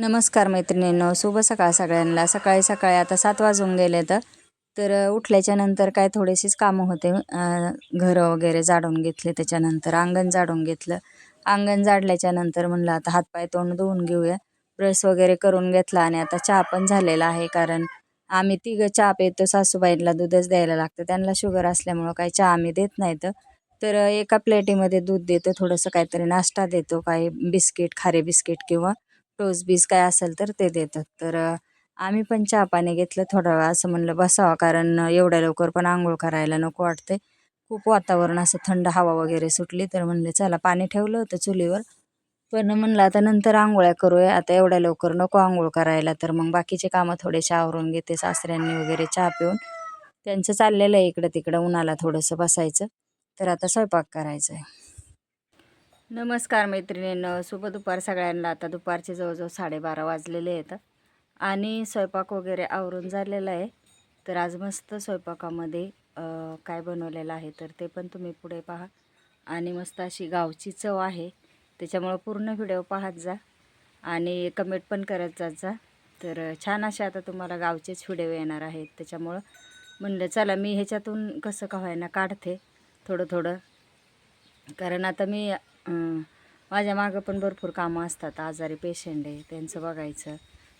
नमस्कार मैत्रिणींनो शुभ सकाळ सगळ्यांना. सकाळी सकाळी आता सात वाजून गेले तर तर उठल्याच्या नंतर काय थोडेसेच कामं होते. घरं वगैरे जाडून घेतले त्याच्यानंतर अंगण जाडून घेतलं. अंगण जाडल्याच्या नंतर म्हणलं आता हातपाय तोंड धुवून घेऊया. ब्रश वगैरे करून घेतला आणि आता चहा पण झालेला आहे कारण आम्ही तिघं चहा पितो सासूबाईंना दूधच द्यायला लागतं. त्यांना शुगर असल्यामुळं काही चहा आम्ही देत नाही तर एका प्लेटीमध्ये दूध देतो थोडंसं काहीतरी नाश्ता देतो काही बिस्किट खारे बिस्किट किंवा टोस बीस काय असेल तर ते देतात. तर आम्ही पण चहा पाणी घेतलं थोडा वेळ असं म्हणलं बसावं कारण एवढ्या लवकर पण आंघोळ करायला नको वाटते खूप वातावरण असं थंड हवा वगैरे सुटली तर म्हणले चला पाणी ठेवलं होतं चुलीवर. पण म्हणलं आता नंतर आंघोळ्या करूया. आता एवढ्या लवकर नको आंघोळ करायला. तर मग बाकीचे कामं थोडेसे आवरून घेते सासऱ्यांनी वगैरे चहा पिऊन. त्यांचं चाललेलं आहे इकडं तिकडं उन्हाला थोडंसं बसायचं. तर आता स्वयंपाक करायचा आहे नमस्कार मैत्रिणीनं शुभ दुपार सगळ्यांना. आता दुपारचे जवळजवळ साडेबारा वाजलेले आहेत आणि स्वयंपाक वगैरे आवरून झालेला आहे. तर आज मस्त स्वयंपाकामध्ये काय बनवलेलं आहे तर ते पण तुम्ही पुढे पहा. आणि मस्त अशी गावची चव आहे. त्याच्यामुळं पूर्ण व्हिडिओ पाहत जा आणि कमेंट पण करत जात जा. तर छान असे आता तुम्हाला गावचेच व्हिडिओ येणार आहेत. त्याच्यामुळं म्हणलं चला मी ह्याच्यातून कसं का व्हायना काढते थोडं थोडं. कारण आता मी माझ्या मागं पण भरपूर कामं असतात आजारी पेशंट आहे त्यांचं बघायचं.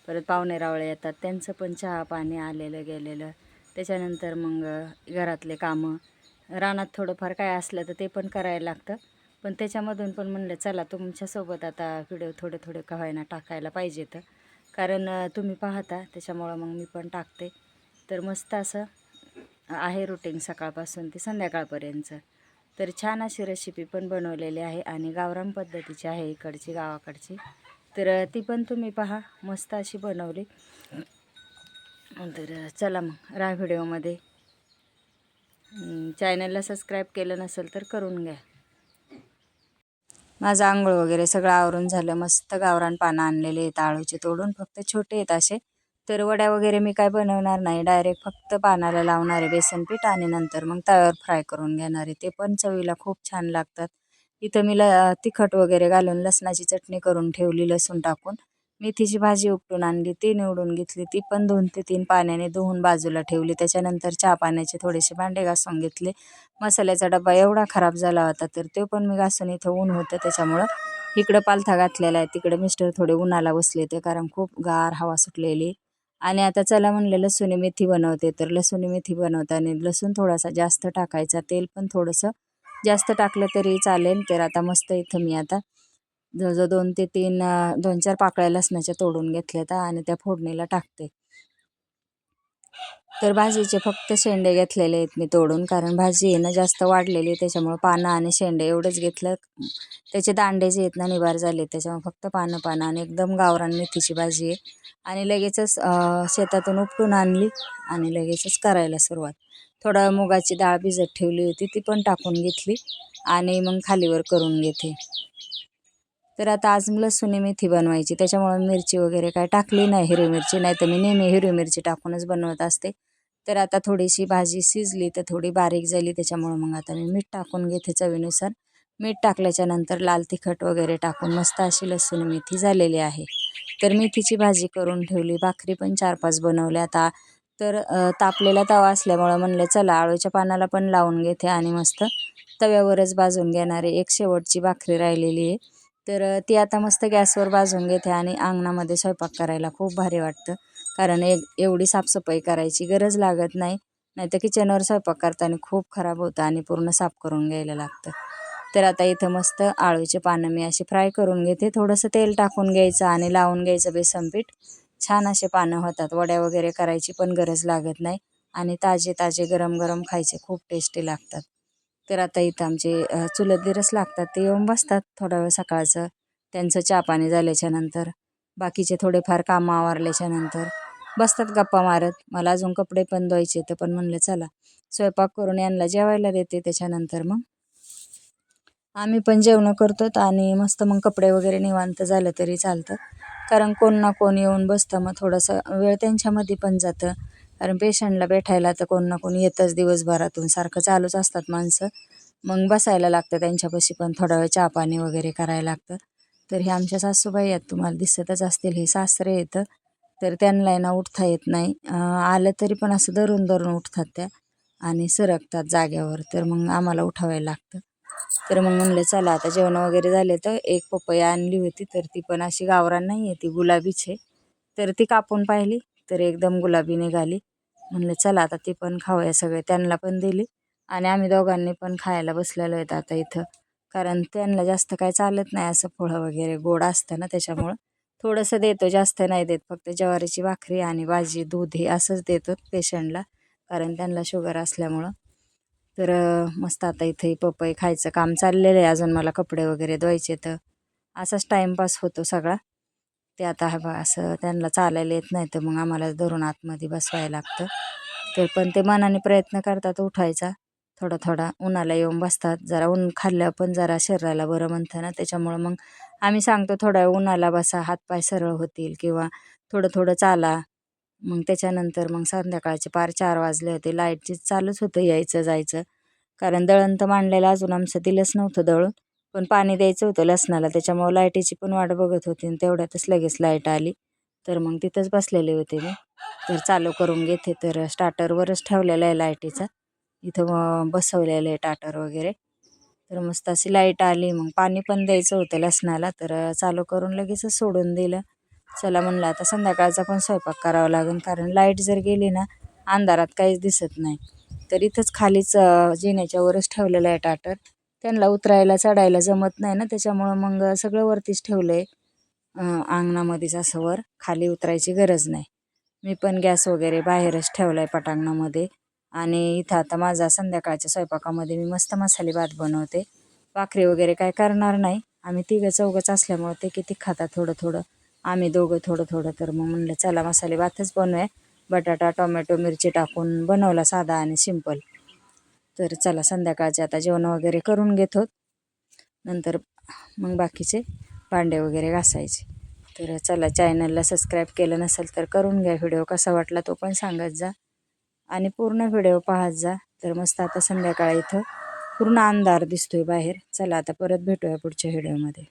परत पाहुणे रावळे येतात त्यांचं पण चहा पाणी आलेलं गेलेलं. त्याच्यानंतर मग घरातले कामं. रानात थोडंफार काय असलं तर ते पण करायला लागतं. पण त्याच्यामधून पण म्हणलं चला तुमच्यासोबत आता व्हिडिओ थोडे थोडे कव्हायना टाकायला पाहिजेत कारण तुम्ही पाहता त्याच्यामुळं मग मी पण टाकते. तर मस्त असं आहे रुटीन सकाळपासून ते संध्याकाळपर्यंतचं. तर छान अशी रेसिपी पण बनवलेली आहे आणि गावरान पद्धतीची आहे इकडची गावाकडची. तर ती पण तुम्ही पहा मस्त अशी बनवली. तर चला मग रा व्हिडिओमध्ये. चॅनलला सबस्क्राईब केलं नसेल तर करून घ्या. माझं आंघोळ वगैरे सगळं आवरून झालं. मस्त गावरान पानं आणलेले आहेत आळूचे तोडून. फक्त छोटे आहेत असे. तर वड्या वगैरे मी काय बनवणार नाही. डायरेक्ट फक्त पानाला लावणार आहे बेसन पीठ आणि नंतर मग तव्यावर फ्राय करून घेणार आहे. ते पण चवीला खूप छान लागतात. इथं मी ल तिखट वगैरे घालून लसणाची चटणी करून ठेवली लसूण टाकून. मेथीची भाजी उपटून आणली ती निवडून घेतली. ती पण दोन ते तीन पाण्याने धुवून बाजूला ठेवली. त्याच्यानंतर चहा पाण्याचे थोडेसे भांडे घासून घेतले. मसाल्याचा डबा एवढा खराब झाला होता तर तो पण मी घासून इथं ऊन होतं. त्याच्यामुळं इकडं पालथा घातलेला आहे. तिकडे मिस्टर थोडे उन्हाला बसले ते कारण खूप गार हवा सुटलेली. आणि आता चला म्हणलं लसूणी मेथी बनवते. तर लसूणी मेथी बनवताना लसूण थोडासा जास्त टाकायचा. तेल पण थोडंसं जास्त टाकलं तरी चालेल. तर आता मस्त इथं मी आता जवळजवळ दोन ते तीन दोन चार पाकळ्या लसणाच्या तोडून घेतल्यात आणि त्या फोडणीला टाकते. तर भाजीचे फक्त शेंडे घेतलेले आहेत मी तोडून कारण भाजी आहे ना जास्त वाढलेली आहे त्याच्यामुळं पानं आणि शेंडे एवढंच घेतलं. त्याचे दांडे जे आहेत ना निवार झाले त्याच्यामुळे फक्त पानं पानं आणि एकदम गावरान मेथीची भाजी आहे. आणि लगेचच शेतातून उपटून आणली आणि लगेचच करायला सुरुवात. थोडं मुगाची डाळ भिजत ठेवली होती ती पण टाकून घेतली आणि मग खालीवर करून घेते. तर आता आज लसूणी मेथी बनवायची त्याच्यामुळे मिरची वगैरे काय टाकली नाही हिरवी मिरची नाही तर मी नेहमी हिरवी मिरची टाकूनच बनवत असते. तर आता थोडीशी भाजी शिजली तर थोडी बारीक झाली. त्याच्यामुळं मग आता मी मीठ टाकून घेते चवीनुसार. मीठ टाकल्याच्या नंतर लाल तिखट वगैरे टाकून मस्त अशी लसूण मेथी झालेली आहे. तर मेथीची भाजी करून ठेवली. भाकरी पण चार पाच बनवल्या. आता तर तापलेला तवा असल्यामुळं म्हणलं चला आळूच्या पानाला पण लावून घेते आणि मस्त तव्यावरच भाजून घेणारे एक शेवटची भाकरी राहिलेली आहे. तर ती आता मस्त गॅसवर भाजून घेते आणि अंगणामध्ये स्वयंपाक करायला खूप भारी वाटतं. कारण एक एवढी साफसफाई करायची गरज लागत नाही. नाहीतर किचनवर स्वयंपाक करताना खूप खराब होतं आणि पूर्ण साफ करून घ्यायला लागतं. तर आता इथं मस्त आळूचे पानं मी अशी फ्राय करून घेते. थोडंसं तेल टाकून घ्यायचं आणि लावून घ्यायचं बेसन पीठ. छान असे पानं होतात. वड्या वगैरे करायची पण गरज लागत नाही. आणि ताजे ताजे गरम गरम खायचे खूप टेस्टी लागतात. तर आता इथं आमचे चुलत दिरस लागतात. ते येऊन बसतात थोडा वेळ सकाळचं. त्यांचं चहा पाणी झाल्याच्यानंतर बाकीचे थोडेफार कामं आवरल्याच्यानंतर बसतात गप्पा मारत. मला अजून कपडे पण धुवायचे तर पण म्हणलं चला स्वयंपाक करून यांना जेवायला देते. त्याच्यानंतर मग आम्ही पण जेवणं करतो आणि मस्त मग कपडे वगैरे निवांत झालं तरी चालतं. कारण कोण ना कोण येऊन बसतं. मग थोडंसं वेळ त्यांच्यामध्ये पण जातं. कारण पेशंटला भेटायला तर कोण ना कोण येतंच दिवसभरातून. सारखं चालूच असतात माणसं. मग बसायला लागतं त्यांच्यापाशी पण. थोडा वेळ चहा पाणी वगैरे करायला लागतं. तर हे आमच्या सासूबाई आहेत. तुम्हाला दिसतच असतील. हे सासरे येतं तर त्यांना ना उठता येत नाही. आलं तरी पण असं धरून धरून उठतात त्या आणि सरकतात जाग्यावर तर मग आम्हाला उठावायला लागतं. तर मग म्हणलं चला आता जेवण वगैरे झाले तर एक पपई आणली होती तर ती पण अशी गावरान नाही आहे ती गुलाबीच आहे. तर ती कापून पाहिली तर एकदम गुलाबी निघाली. म्हणलं चला आता ती पण खाऊया सगळे. त्यांना पण दिली आणि आम्ही दोघांनी पण खायला बसलेलो आहेत आता इथं. कारण त्यांना जास्त काय चालत नाही असं फळं वगैरे गोड असतं ना त्याच्यामुळं. थोडंसं देतो जास्त नाही देत. फक्त ज्वारीची भाकरी आणि भाजी दूध हे असंच देतो पेशंटला कारण त्यांना शुगर असल्यामुळं. तर मस्त आता इथे पपई खायचं काम चाललेलं आहे अजून मला कपडे वगैरे धुवायचे तर. असाच टाईमपास होतो सगळा. ते आता हा बा असं त्यांना चालायला येत नाही तर मग आम्हाला धरून आतमध्ये बसवायला लागतं. तर पण ते मनाने प्रयत्न करतात उठायचा. थोडा थोडा उन्हाला येऊन बसतात. जरा ऊन खाल्लं पण जरा शरीराला बरं म्हणतं ना. त्याच्यामुळं मग आम्ही सांगतो थोडा उन्हाला बसा हातपाय सरळ होतील किंवा थोडं थोडं चाला. मग त्याच्यानंतर मग संध्याकाळचे पार चार वाजले होते. लाईटची चालूच होतं यायचं जायचं. कारण दळण तर मांडलेलं अजून आमचं दिलंच नव्हतं दळून. पण पाणी द्यायचं होतं लसणाला. त्याच्यामुळं लाईटीची पण वाट बघत होती आणि तेवढ्यातच लगेच लाइट आली. तर मग तिथंच बसलेले होते मी. तर चालू करून घेते. तर स्टार्टरवरच ठेवलेलं आहे लाईटीचा. इथं बसवलेलं आहे टाटर वगैरे. तर मस्त अशी लाइट आली. मग पाणी पण द्यायचं होतं लसणाला. तर चालू करून लगेचच सोडून दिलं. चला म्हणलं आता संध्याकाळचा पण स्वयंपाक करावा लागेल. कारण लाइट जर गेली ना अंधारात काहीच दिसत नाही. तर इथंच खालीच जिन्याच्या वरच ठेवलेलं आहे टाटर. त्यांना उतरायला चढायला जमत नाही ना. त्याच्यामुळं मग सगळं वरतीच ठेवलं आहे अंगणामध्येच असं वर. खाली उतरायची गरज नाही. मी पण गॅस वगैरे बाहेरच ठेवला आहे पटांगणामध्ये. आणि इथं आता माझा संध्याकाळच्या स्वयंपाकामध्ये मी मस्त मसाले भात बनवते. भाकरी वगैरे काय करणार नाही. आम्ही तिघं चौघंच असल्यामुळं ते किती खातात थोडं थोडं. आम्ही दोघं थोडं थोडं तर मग म्हणलं चला मसाले भातच बनवूया. बटाटा टोमॅटो मिरची टाकून बनवला साधा आणि सिंपल. तर चला संध्याकाळचे आता जेवण वगैरे करून घेतो. नंतर मग बाकीचे भांडे वगैरे घासायचे. तर चला चॅनलला सबस्क्राईब केलं नसेल तर करून घ्या. व्हिडिओ कसा वाटला तो पण सांगत जा. आणि पूर्ण व्हिडिओ पाहत जा. तर मस्त आता संध्याकाळी इथं पूर्ण अंधार दिसतोय बाहेर. चला आता परत भेटूया पुढच्या व्हिडिओमध्ये.